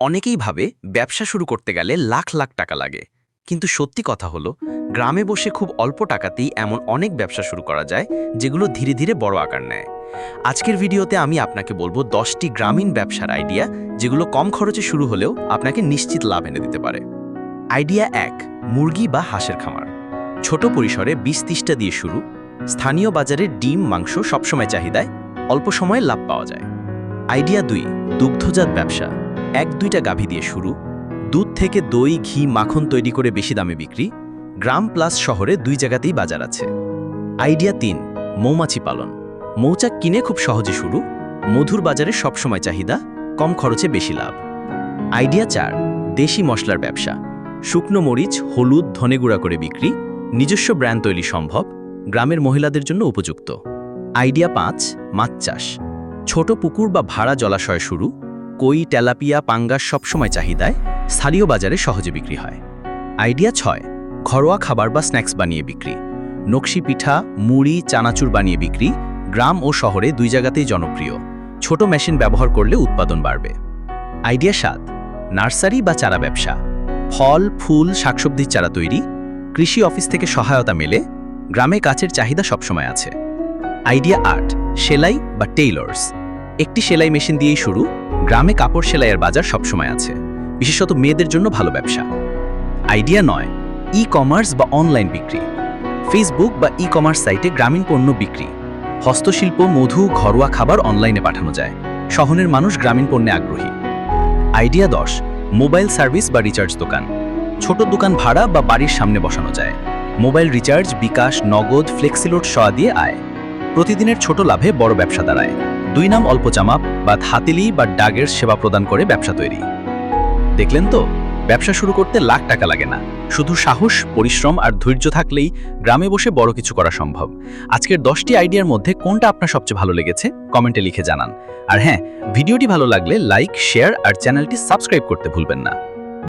অনেকেই ভাবে ব্যবসা শুরু করতে গেলে লাখ লাখ টাকা লাগে। কিন্তু সত্যি কথা হলো, গ্রামে বসে খুব অল্প টাকাতেই এমন অনেক ব্যবসা শুরু করা যায়, যেগুলো ধীরে ধীরে বড় আকার নেয়। আজকের ভিডিওতে আমি আপনাকে বলব দশটি গ্রামীণ ব্যবসার আইডিয়া, যেগুলো কম খরচে শুরু হলেও আপনাকে নিশ্চিত লাভ এনে দিতে পারে। আইডিয়া এক, মুরগি বা হাঁসের খামার। ছোট পরিসরে বিশ তিরিশটা দিয়ে শুরু, স্থানীয় বাজারে ডিম, মাংস সবসময় চাহিদায়, অল্প সময়ে লাভ পাওয়া যায়। আইডিয়া দুই, দুগ্ধজাত ব্যবসা। এক দুইটা গাভী দিয়ে শুরু, দুধ থেকে দই, ঘি, মাখন তৈরি করে বেশি দামে বিক্রি, গ্রাম প্লাস শহরে দুই জায়গাতেই বাজার আছে। আইডিয়া তিন, মৌমাছি পালন। মৌচাক কিনে খুব সহজে শুরু, মধুর বাজারে সবসময় চাহিদা, কম খরচে বেশি লাভ। আইডিয়া চার, দেশি মশলার ব্যবসা। শুকনো মরিচ, হলুদ, ধনে গুঁড়া করে বিক্রি, নিজস্ব ব্র্যান্ড তৈরি সম্ভব, গ্রামের মহিলাদের জন্য উপযুক্ত। আইডিয়া পাঁচ, মাছ চাষ। ছোট পুকুর বা ভাড়া জলাশয় শুরু কই, তেলাপিয়া, পাঙ্গাস সবসময় চাহিদায়, স্থানীয় বাজারে সহজে বিক্রি হয়। আইডিয়া ছয়, ঘরোয়া খাবার বা স্ন্যাক্স বানিয়ে বিক্রি। নকশি পিঠা, মুড়ি, চানাচুর বানিয়ে বিক্রি, গ্রাম ও শহরে দুই জায়গাতেই জনপ্রিয়। ছোট মেশিন ব্যবহার করলে উৎপাদন বাড়বে। আইডিয়া সাত, নার্সারি বা চারা ব্যবসা। ফল, ফুল, শাকসবজির চারা তৈরি, কৃষি অফিস থেকে সহায়তা মেলে, গ্রামে কাচের চাহিদা সবসময় আছে। আইডিয়া আট, সেলাই বা টেইলর্স। একটি সেলাই মেশিন দিয়েই শুরু, গ্রামে কাপড় সেলাইয়ের বাজার সবসময় আছে, বিশেষত মেয়েদের জন্য ভালো ব্যবসা। আইডিয়া নয় ই কমার্স বা অনলাইন বিক্রি। ফেসবুক বা ই কমার্স সাইটে গ্রামীণ পণ্য বিক্রি। হস্তশিল্প, মধু, ঘরোয়া খাবার অনলাইনে পাঠানো যায়। শহরের মানুষ গ্রামীণ পণ্যে আগ্রহী। আইডিয়া দশ, মোবাইল সার্ভিস বা রিচার্জ দোকান। ছোট দোকান ভাড়া বা বাড়ির সামনে বসানো যায়। মোবাইল রিচার্জ, বিকাশ, নগদ, ফ্লেক্সিলোড সয়া দিয়ে আয়। প্রতিদিনের ছোট লাভে বড় ব্যবসা দাঁড়ায়। দুই নাম অল্প চামাপ বা হাতিলি বা ডাগের সেবা প্রদান করে ব্যবসা তৈরি। দেখলেন তো? ব্যবসা শুরু করতে লাখ টাকা লাগে না। শুধু সাহস, পরিশ্রম আর ধৈর্য থাকলেই গ্রামে বসে বড় কিছু করা সম্ভব। আজকের দশটি আইডিয়ার মধ্যে কোনটা আপনার সবচেয়ে ভালো লেগেছে? কমেন্টে লিখে জানান। আর হ্যাঁ ভিডিওটি ভালো লাগলে লাইক, শেয়ার আর চ্যানেলটি সাবস্ক্রাইব করতে ভুলবেন না।